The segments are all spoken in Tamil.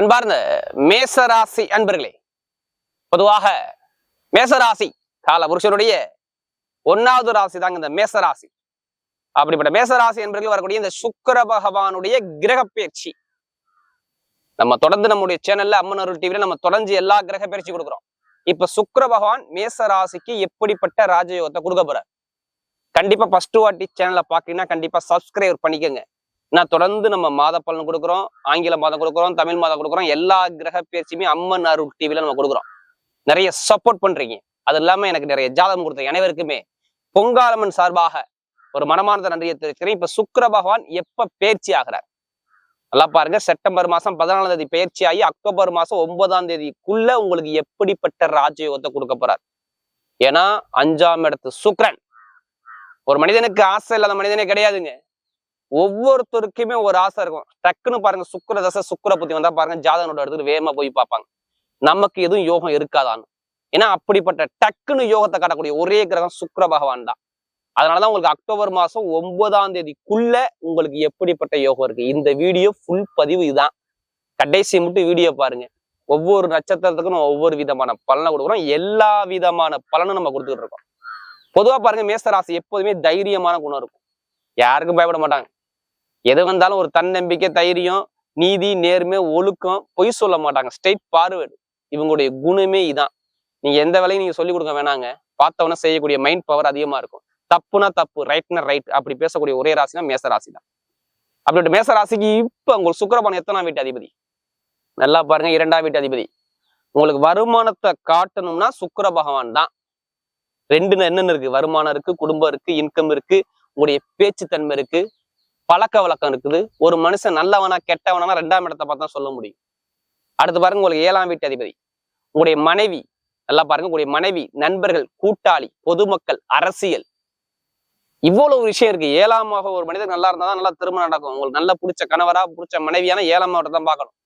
அன்பார்ந்த மேசராசி அன்பர்களே பொதுவாக மேசராசி கால புருஷனுடைய ஒன்னாவது ராசி தாங்க இந்த மேசராசி. அப்படிப்பட்ட மேசராசி என்பர்கள் வரக்கூடிய இந்த சுக்கர பகவானுடைய கிரக பயிற்சி நம்ம தொடர்ந்து நம்முடைய சேனல்ல அம்மன் அருள் டிவில நம்ம தொடர்ந்து எல்லா கிரக பயிற்சி கொடுக்குறோம். இப்ப சுக்கர பகவான் மேசராசிக்கு எப்படிப்பட்ட ராஜயோகத்தை கொடுக்க போறார்? கண்டிப்பா ஃபர்ஸ்ட் வாட்டி சேனலை பாக்குறீங்கன்னா கண்டிப்பா சப்ஸ்கிரைப் பண்ணிக்கோங்க. நான் தொடர்ந்து நம்ம மாத பலன் கொடுக்குறோம் ஆங்கில மாதம் கொடுக்குறோம் தமிழ் மாதம் கொடுக்குறோம் எல்லா கிரக பேச்சுமே அம்மன் அருள் டிவில நம்ம கொடுக்குறோம். நிறைய சப்போர்ட் பண்றீங்க. அது இல்லாம எனக்கு நிறைய ஜாதகம் கொடுத்த அனைவருக்குமே பொங்காலம்மன் சார்பாக ஒரு மனமார்ந்த நன்றியை தெரிவிக்கிறேன் இப்ப சுக்கர பகவான் எப்ப பயிற்சி ஆகிறார்? நல்லா பாருங்க. செப்டம்பர் மாசம் பதினாலாம் தேதி பயிற்சி ஆகி அக்டோபர் மாசம் ஒன்பதாம் தேதிக்குள்ள உங்களுக்கு எப்படிப்பட்ட ராஜயோகத்தை கொடுக்க போறார்? ஏன்னா அஞ்சாம் இடத்து சுக்ரன் ஒரு மனிதனுக்கு ஆசை இல்லாத மனிதனே கிடையாதுங்க. ஒவ்வொருத்தருக்குமே ஒரு ஆசை இருக்கும். டக்குன்னு பாருங்க சுக்கர தசை சுக்கர புத்தி வந்தா பாருங்க ஜாதகனோட எடுத்துட்டு வேகமா போய் பார்ப்பாங்க. நமக்கு எதுவும் யோகம் இருக்காதான்னு. ஏன்னா அப்படிப்பட்ட டக்குன்னு யோகத்தை காட்டக்கூடிய ஒரே கிரகம் சுக்கர பகவான் தான். அதனாலதான் உங்களுக்கு அக்டோபர் மாசம் ஒன்பதாம் தேதிக்குள்ள உங்களுக்கு எப்படிப்பட்ட யோகம் இருக்கு? இந்த வீடியோ ஃபுல் பதிவு இதுதான். கடைசி மட்டும் வீடியோ பாருங்க. ஒவ்வொரு நட்சத்திரத்துக்கும் நம்ம ஒவ்வொரு விதமான பலனை கொடுக்குறோம். எல்லா விதமான பலனும் நம்ம கொடுத்துட்டு இருக்கோம். பொதுவா பாருங்க மேசராசி எப்போதுமே தைரியமான குணம் இருக்கும். யாருக்கும் பயப்பட மாட்டாங்க. எது வந்தாலும் ஒரு தன்னம்பிக்கை தைரியம் நீதி நேர்மை ஒழுக்கம் பொய் சொல்ல மாட்டாங்க. ஸ்ட்ரெயிட் பார்வேர்டு இவங்களுடைய குணமே இதான். நீங்க எந்த வேலையும் நீங்க சொல்லிக் கொடுக்க வேணாங்க. பார்த்தவன செய்யக்கூடிய மைண்ட் பவர் அதிகமா இருக்கும். தப்புனா தப்பு ரைட்னா ரைட் அப்படி பேசக்கூடிய ஒரே ராசினா மேச ராசி தான். அப்படி மேச ராசிக்கு இப்ப உங்களுக்கு சுக்கரபானம் எத்தனாம் வீட்டு அதிபதி? நல்லா பாருங்க இரண்டாம் வீட்டு அதிபதி. உங்களுக்கு வருமானத்தை காட்டணும்னா சுக்கர பகவான் தான். ரெண்டு என்னென்ன இருக்கு? வருமானம் இருக்கு குடும்பம் இருக்கு இன்கம் இருக்கு உங்களுடைய பேச்சுத்தன்மை இருக்கு. பழக்க வழக்கம் இருக்குது. ஒரு மனுஷன் நல்லவனா கெட்டவனா ரெண்டாம் இடத்தை பார்த்தா சொல்ல முடியும். அடுத்து பாருங்க உங்களுக்கு ஏழாம் வீட்டு அதிபதி. உங்களுடைய மனைவி நல்லா பாருங்க உங்களுடைய மனைவி நண்பர்கள் கூட்டாளி பொதுமக்கள் அரசியல். இவ்வளவு விஷயம் இருக்கு. ஏழாமாக ஒரு மனிதர் நல்லா இருந்தா தான் நல்லா திருமணம் நடக்கும். உங்களுக்கு நல்லா பிடிச்ச கணவரா பிடிச்ச மனைவியான ஏழாம் மாவட்டத்தை தான் பார்க்கணும்.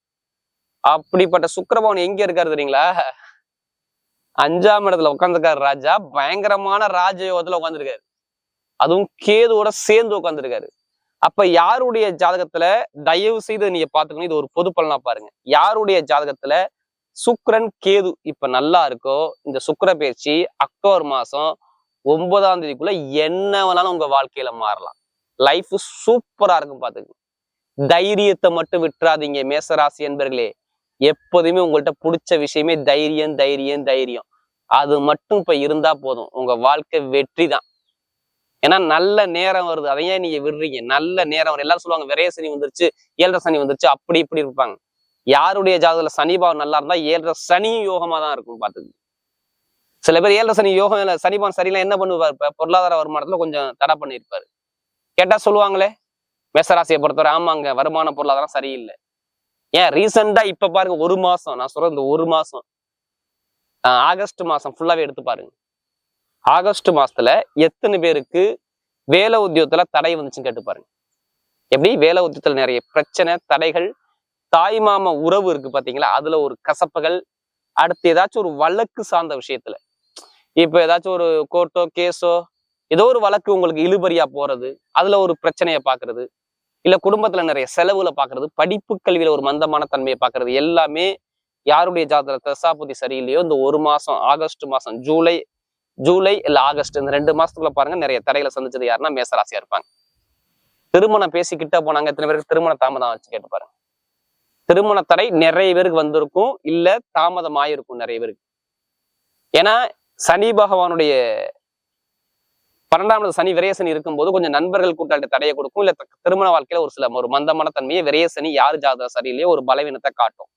அப்படிப்பட்ட சுக்கரபவன் எங்க இருக்காரு தெரியுங்களா? அஞ்சாம் இடத்துல உட்காந்துருக்காரு ராஜா. பயங்கரமான ராஜயோகத்துல உட்காந்துருக்காரு அதுவும் கேதுவோட சேர்ந்து உட்காந்துருக்காரு அப்ப யாருடைய ஜாதகத்துல தயவு செய்து நீங்க பாத்துக்கணும் இது ஒரு பொது பலனா பாருங்க. யாருடைய ஜாதகத்துல சுக்ரன் கேது இப்ப நல்லா இருக்கோ இந்த சுக்கர பயிற்சி அக்டோபர் மாசம் ஒன்பதாம் தேதிக்குள்ள என்ன வேணாலும் உங்க வாழ்க்கையில மாறலாம். லைஃப் சூப்பரா இருக்கும் பாத்துக்கங்க தைரியத்தை மட்டும் விட்டுறாதீங்க மேசராசி என்பர்களே. எப்போதுமே உங்கள்கிட்ட பிடிச்ச விஷயமே தைரியம் தைரியம் தைரியம். அது மட்டும் இப்ப இருந்தா போதும். உங்க வாழ்க்கை வெற்றி தான் ஏன்னா நல்ல நேரம் வருது. அதையே நீங்க விடுறீங்க? நல்ல நேரம் வரும் எல்லாரும் சொல்லுவாங்க விரைய சனி வந்துருச்சு ஏழரை சனி வந்துருச்சு அப்படி இப்படி இருப்பாங்க. யாருடைய ஜாதகத்துல சனி பாவம் நல்லா இருந்தா ஏழரை சனியும் யோகமா தான் இருக்கும் பாத்துக்கு சில பேர் ஏழரை சனி யோகம் இல்ல சனி பாவம் சரியில்லை என்ன பண்ணுவார்? இப்ப பொருளாதார வருமானத்துல கொஞ்சம் தடை பண்ணியிருப்பாரு. கேட்டா சொல்லுவாங்களே மேசராசியை பொறுத்தவரை ஆமாங்க வருமான பொருளாதாரம் சரியில்லை. ஏன்? ரீசெண்டா இப்ப பாருங்க ஒரு மாசம் நான் சொல்றேன் இந்த ஒரு மாசம். ஆஹ் ஆகஸ்ட் மாசம் ஃபுல்லாவே எடுத்து பாருங்க. ஆகஸ்ட் மாசத்துல எத்தனை பேருக்கு வேலை உத்தியோகத்துல தடை வந்துச்சுன்னு கேட்டு பாருங்க. எப்படி? வேலை உத்தியோகத்துல நிறைய பிரச்சனை தடைகள் தாய் மாமா உறவு இருக்கு பாத்தீங்களா? அதுல ஒரு கசப்புகள் அடுத்து ஏதாச்சும் ஒரு வழக்கு சார்ந்த விஷயத்துல. இப்ப ஏதாச்சும் ஒரு கோர்ட்டோ கேஸோ ஏதோ ஒரு வழக்கு உங்களுக்கு இழுபறியா போறது அதுல ஒரு பிரச்சனையை பாக்குறது இல்ல குடும்பத்துல நிறைய செலவுல பாக்குறது படிப்பு கல்வியில ஒரு மந்தமான தன்மையை பாக்குறது எல்லாமே யாருடைய ஜாதக தசாபுதி சரியில்லையோ இந்த ஒரு மாசம் ஆகஸ்ட் மாசம் ஜூலை ஜூலை இல்ல ஆகஸ்ட் இந்த ரெண்டு மாசத்துக்குள்ள பாருங்க நிறைய தடைகளை சந்திச்சது யாருன்னா மேசராசியா இருப்பாங்க. திருமணம் பேசிக்கிட்ட போனாங்க எத்தனை பேருக்கு? திருமண தாமதம் வச்சு கேட்டு பாருங்க. திருமண தடை நிறைய பேருக்கு வந்திருக்கும் இல்ல தாமதம் ஆயிருக்கும் நிறைய பேருக்கு. ஏன்னா சனி பகவானுடைய பன்னெண்டாம் சனி விரயசனி இருக்கும்போது கொஞ்சம் நண்பர்கள் கூட்டாளி தடையை கொடுக்கும் இல்ல திருமண வாழ்க்கையில ஒரு சில ஒரு மந்தமான தன்மையை விரயசனி யார் ஜாதக சரியிலேயே ஒரு பலவீனத்தை காட்டும்.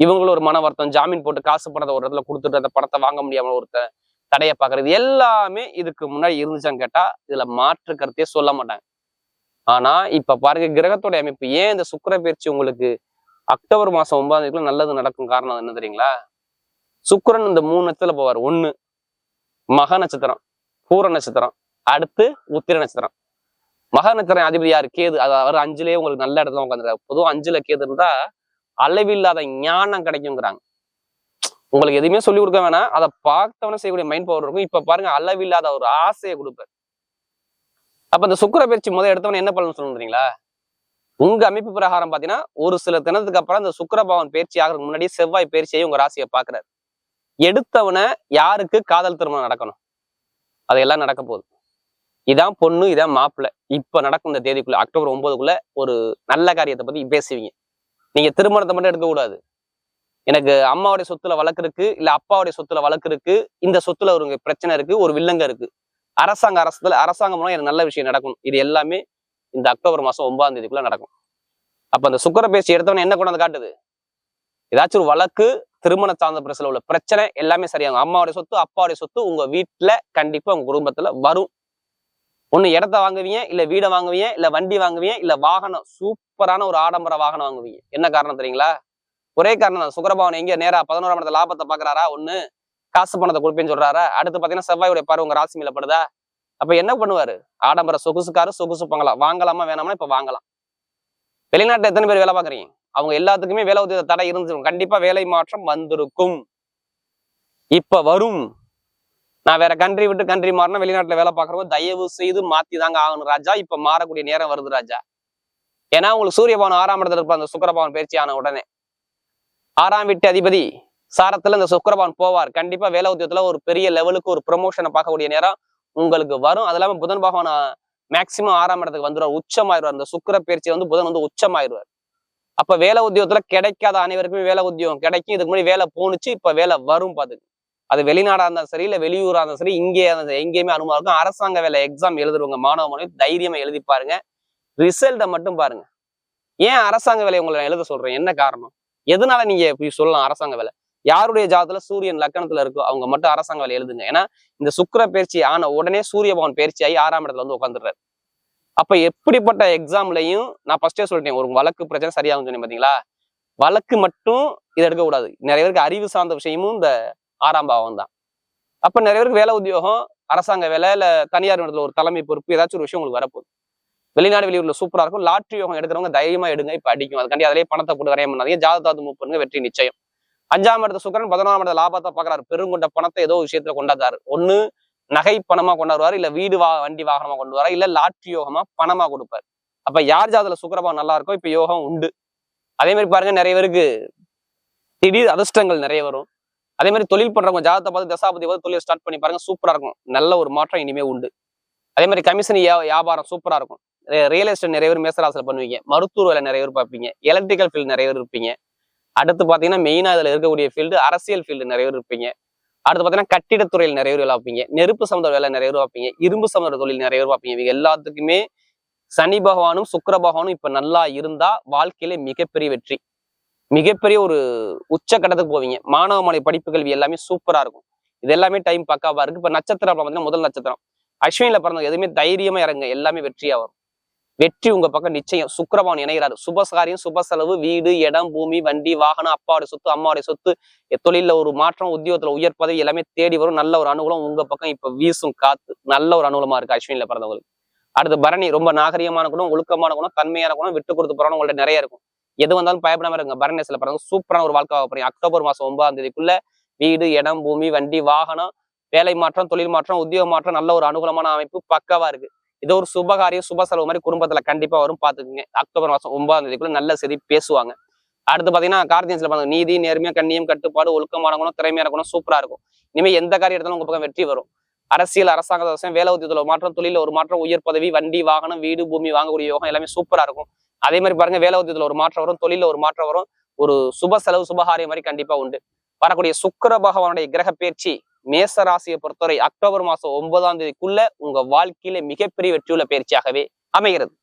இவங்களும் ஒரு மன வருத்தம் ஜாமீன் போட்டு காசு பணத்தை ஒரு இடத்துல கொடுத்துட்டு அந்த பணத்தை வாங்க முடியாம ஒருத்தன் தடையை பார்க்கறது எல்லாமே இதுக்கு முன்னாடி இருந்துச்சான்னு கேட்டா இதுல மாற்று கருத்தையே சொல்ல மாட்டாங்க. ஆனா இப்ப பாருங்க கிரகத்தோட அமைப்பு. ஏன் இந்த சுக்கர பயிற்சி உங்களுக்கு அக்டோபர் மாசம் ஒன்பதாம் தேதிக்குள்ள நல்லது நடக்கும் காரணம் என்ன தெரியுங்களா? சுக்கரன் இந்த மூணு நட்சத்திரத்துல போவார். ஒண்ணு மக நட்சத்திரம் பூர நட்சத்திரம் அடுத்து உத்திர நட்சத்திரம். மக நட்சத்திரம் அதிபதி யாரு? கேது. அது அவர் அஞ்சுலயே உங்களுக்கு நல்ல இடத்துல உட்காந்துருக்காரு. பொதுவாக அஞ்சுல கேது இருந்தா அளவில்லாத ஞானம் கிடைக்குங்கிறாங்க. உங்களுக்கு எதுவுமே சொல்லி கொடுக்க வேணாம். அதை பார்த்தவனே செய்யக்கூடிய மைண்ட் பவர் இருக்கும். இப்ப பாருங்க அளவில்லாத ஒரு ஆசையை கொடுப்பார் அப்ப இந்த சுக்கர பயிற்சி முதல் எடுத்தவன என்ன பண்ணணும்னு சொல்லுறீங்களா உங்க அமைப்பு பிரகாரம் பாத்தீங்கன்னா ஒரு சில தினத்துக்கு அப்புறம் இந்த சுக்கரபாவன் பயிற்சி ஆகிறதுக்கு முன்னாடி செவ்வாய் பயிற்சியை உங்க ராசியை பாக்குறாரு எடுத்தவன யாருக்கு காதல் திருமணம் நடக்கணும்? அதையெல்லாம் நடக்க போகுது. இதான் பொண்ணு இதான் மாப்பிள்ளை இப்ப நடக்கும் இந்த தேதிக்குள்ள அக்டோபர் ஒன்பதுக்குள்ள ஒரு நல்ல காரியத்தை பத்தி பேசுவீங்க. நீங்க திருமணத்தை மட்டும் எடுக்க கூடாது எனக்கு அம்மாவுடைய சொத்துல வழக்கு இருக்கு இல்ல அப்பாவுடைய சொத்துல வழக்கு இருக்கு. இந்த சொத்துல ஒரு பிரச்சனை இருக்கு ஒரு வில்லங்க இருக்கு. அரசாங்க அரசுல அரசாங்கம் மூலம் எனக்கு நல்ல விஷயம் நடக்கும் இது எல்லாமே இந்த அக்டோபர் மாசம் ஒன்பதாம் தேதிக்குள்ள நடக்கும். அப்ப அந்த சுக்கர பேச்சு எடுத்தவன என்ன கொண்டாந்து காட்டுது? ஏதாச்சும் ஒரு வழக்கு திருமண சார்ந்த பிரச்சனை உள்ள பிரச்சனை எல்லாமே சரியாகும். அம்மாவுடைய சொத்து அப்பாவுடைய சொத்து உங்க வீட்டுல கண்டிப்பா உங்க குடும்பத்துல வரும். ஒண்ணு இடத்த வாங்குவீங்க இல்ல வீடை வாங்குவீங்க இல்ல வண்டி வாங்குவீங்க இல்ல வாகனம் சூப்பரான ஒரு ஆடம்பர வாகனம் வாங்குவீங்க. என்ன காரணம் தெரியுங்களா? ஒரே காரணம் தான். சுக்கரபவன் எங்க? நேரா பதினோராம் இடத்துல லாபத்தை பாக்குறாரா ஒண்ணு காசு பணத்தை கொடுப்பேன்னு சொல்றாரா? அடுத்து பாத்தீங்கன்னா செவ்வாயுடைய பார்வை உங்க ராசி மேல படுதா? அப்ப என்ன பண்ணுவாரு? ஆடம்பர சொகுசுக்காரு சொகுசு பங்கலாம் வாங்கலாமா வேணாமா? இப்ப வாங்கலாம். வெளிநாட்டுல எத்தனை பேர் வேலை பாக்குறீங்க அவங்க எல்லாத்துக்குமே வேலை உதவி தடை இருந்துருக்கும் கண்டிப்பா வேலை மாற்றம் வந்திருக்கும். இப்ப வரும். நான் வேற கண்ட்ரி விட்டு கண்ட்ரி மாறினா வெளிநாட்டுல வேலை பாக்குறவங்க தயவு செய்து மாத்தி தாங்க ஆகணும் ராஜா. இப்ப மாறக்கூடிய நேரம் வருது ராஜா. ஏன்னா உங்களுக்கு சூரியபவன் ஆறாம் இடத்துல இருப்பார் அந்த சுக்கரபவன் பயிற்சி ஆன உடனே. ஆறாம் வீட்டு அதிபதி சாரத்துல இந்த சுக்கரபவன் போவார். கண்டிப்பா வேலை உத்தியத்துல ஒரு பெரிய லெவலுக்கு ஒரு ப்ரொமோஷனை பார்க்கக்கூடிய நேரம் உங்களுக்கு வரும். அது இல்லாம புதன் பகவான் மேக்சிமம் ஆறாம் இடத்துக்கு வந்துடுவார் உச்சமாயிருவார் அந்த சுக்கிர பயிற்சி வந்து புதன் வந்து உச்சமாயிருவார் அப்ப வேலை உத்தியோகத்துல கிடைக்காத அனைவருக்குமே வேலை உத்தியோகம் கிடைக்கும். இதுக்கு முன்னாடி வேலை போணுச்சு இப்ப வேலை வரும் பாத்துக்கு. அது வெளிநாடா இருந்தாலும் சரி இல்ல வெளியூரா இருந்தாலும் சரி இங்கே எங்கேயுமே அனுபவம் இருக்கும். அரசாங்க வேலை எக்ஸாம் எழுதுறவங்க மாணவ மாணவி தைரியமா எழுதி பாருங்க. ரிசல்ட்டை மட்டும் பாருங்க. ஏன் அரசாங்க வேலையை உங்களை நான் எழுத சொல்றேன்? என்ன காரணம்? எதனால நீங்க இப்படி சொல்லலாம் அரசாங்க வேலை? யாருடைய ஜாதத்துல சூரியன் லக்கணத்துல இருக்கோ அவங்க மட்டும் அரசாங்க வேலை எழுதுங்க. ஏன்னா இந்த சுக்கிர பயிற்சி ஆன உடனே சூரிய பவன் பயிற்சி ஆகி ஆறாம் இடத்துல வந்து உட்காந்துடுறாரு அப்ப எப்படிப்பட்ட எக்ஸாம்லயும் நான் ஃபர்ஸ்டே சொல்லிட்டேன் ஒரு வழக்கு பிரச்சனை சரியாகும் சொன்னேன் பாத்தீங்களா? வழக்கு மட்டும் இதை எடுக்க கூடாது. நிறைய பேருக்கு அறிவு சார்ந்த விஷயமும் இந்த ஆறாம் பாவம் தான். அப்ப நிறைய பேருக்கு வேலை உத்தியோகம் அரசாங்க வேலை இல்ல தனியார் இடத்துல ஒரு தலைமை பொறுப்பு ஏதாச்சும் ஒரு விஷயம் உங்களுக்கு வரப்போகுது. வெளிநாடு வெளியூர்ல சூப்பரா இருக்கும். லாட்ரி யோகம் எடுக்கிறவங்க தைரியமா எடுங்க. இப்ப அடிக்கும். அதுக்காண்டி அதிலேயே பணத்தை போட்டு வரைய பண்ணாதீங்க. ஜாதகத்தாத்து மூவ் பண்ணுங்க வெற்றி நிச்சயம். அஞ்சாம் இடத்த சுக்கரன் பதினோராம் இடத்த லாபத்தை பாக்குறாரு பெருங்கொண்ட பணத்தை ஏதோ விஷயத்துல கொண்டாடுறாரு. ஒண்ணு நகை பணமா கொண்டாடுவாரு? இல்ல வீடு வா வண்டி வாகனமா கொண்டு வரா இல்ல லாட்ரி யோகமா பணமா கொடுப்பாரு. அப்ப யார் ஜாதத்துல சுக்கரபாவம் நல்லா இருக்கோ இப்ப யோகம் உண்டு. அதே மாதிரி பாருங்க நிறைய பேருக்கு திடீர் அதிர்ஷ்டங்கள் நிறைய வரும். அதே மாதிரி தொழில் பண்றவங்க ஜாதகத்தை பார்த்து தசாபதி பார்த்து தொழில் ஸ்டார்ட் பண்ணி பாருங்க சூப்பரா இருக்கும். நல்ல ஒரு மாற்றம் இனிமே உண்டு. அதே மாதிரி கமிஷன் வியாபாரம் சூப்பரா இருக்கும். ரியல் எஸ்டேட் நிறைய பேர் மேசராசில் பண்ணுவீங்க. மருத்துவ வேலை நிறைய பேர் பார்ப்பீங்க. எலக்ட்ரிக்கல் ஃபீல்டு நிறைய பேர் இருப்பீங்க. அடுத்து பார்த்தீங்கன்னா மெயினாக அதில் இருக்கக்கூடிய ஃபீல்டு அரசியல் ஃபீல்டு நிறைய பேர் இருப்பீங்க. அடுத்து பார்த்தீங்கன்னா கட்டிடத்துறையில் நிறைய பேர் பார்ப்பீங்க. நெருப்பு சம்மந்த வேலை நிறைய பேர் பார்ப்பீங்க. இரும்பு சம்மந்த தொழில் நிறைய பேர் பார்ப்பீங்க. இவங்க எல்லாத்துக்குமே சனி பகவானும் சுக்கர பகவானும் இப்போ நல்லா இருந்தா வாழ்க்கையில மிகப்பெரிய வெற்றி. மிகப்பெரிய ஒரு உச்சக்கட்டத்துக்கு போவீங்க. மாணவ மாணவி படிப்பு கல்வி எல்லாமே சூப்பரா இருக்கும். இது எல்லாமே டைம் பக்காவா இருக்கு. இப்ப நட்சத்திரம் பார்த்தீங்கன்னா முதல் நட்சத்திரம். அஸ்வினில பிறந்தவங்க எதுவுமே தைரியமா இறங்க எல்லாமே வெற்றியா வரும். வெற்றி உங்க பக்கம் நிச்சயம். சுக்கரபான் இணைகிறாரு. சுபசாரியம் சுப செலவு வீடு இடம் பூமி வண்டி வாகனம் அப்பாவுடைய சொத்து அம்மாவுடைய சொத்து தொழில ஒரு மாற்றம் உத்தியோகத்துல உயர் பதவி எல்லாமே தேடி வரும். நல்ல ஒரு அனுகூலம் உங்க பக்கம் இப்ப வீசும் காத்து. நல்ல ஒரு அனுகூலமா இருக்கு அஸ்வினில பிறந்தவங்களுக்கு. அடுத்து பரணி ரொம்ப நாகரிகமான குணம் ஒழுக்கமான குணம் தன்மையான குணம் விட்டு கொடுத்து போறோம் உங்கள்ட்ட நிறைய இருக்கும். எது வந்தாலும் பயப்படாம இருங்க. பரணேசில பிறந்த சூப்பரான ஒரு வாழ்க்கை போறீங்க. அக்டோபர் மாசம் ஒன்பதாம் தேதிக்குள்ள வீடு இடம் பூமி வண்டி வாகனம் வேலை மாற்றம் தொழில் மாற்றம் உத்தியோக மாற்றம் நல்ல ஒரு அனுகூலமான அமைப்பு பக்காவா இருக்கு. இது ஒரு சுபகாரியம் சுப செலவு மாதிரி குடும்பத்துல கண்டிப்பா வரும். பாத்துக்குங்க. அக்டோபர் மாசம் ஒன்பதாம் தேதிக்குள்ள நல்ல செய்தி பேசுவாங்க. அடுத்து பாத்தீங்கன்னா கார்த்தியன்ஸ்ல பாருங்க நீதி நேர்மையா கண்ணியம் கட்டுப்பாடு ஒழுக்கமான குணம் திறமையான குணம் சூப்பரா இருக்கும். இனிமே எந்த காரியம் எடுத்தாலும் உங்க பக்கம் வெற்றி வரும். அரசியல் அரசாங்க விஷயம் வேலை உத்தியத்துல ஒரு மாற்றம் தொழில ஒரு மாற்றம் உயர் பதவி வண்டி வாகனம் வீடு பூமி வாங்கக்கூடிய யோகம் எல்லாமே சூப்பரா இருக்கும். அதே மாதிரி பாருங்க வேலை உத்தியத்துல ஒரு மாற்றம் வரும் தொழில ஒரு மாற்றம் வரும். ஒரு சுப செலவு சுபகாரியம் மாதிரி கண்டிப்பா உண்டு. வரக்கூடிய சுக்கர பகவானுடைய கிரக பேச்சு மேச ராசியை பொறுத்தவரை அக்டோபர் மாசம் ஒன்பதாம் தேதிக்குள்ள உங்க வாழ்க்கையில மிகப்பெரிய வெற்றியுள்ள பயிற்சியாகவே அமைகிறது.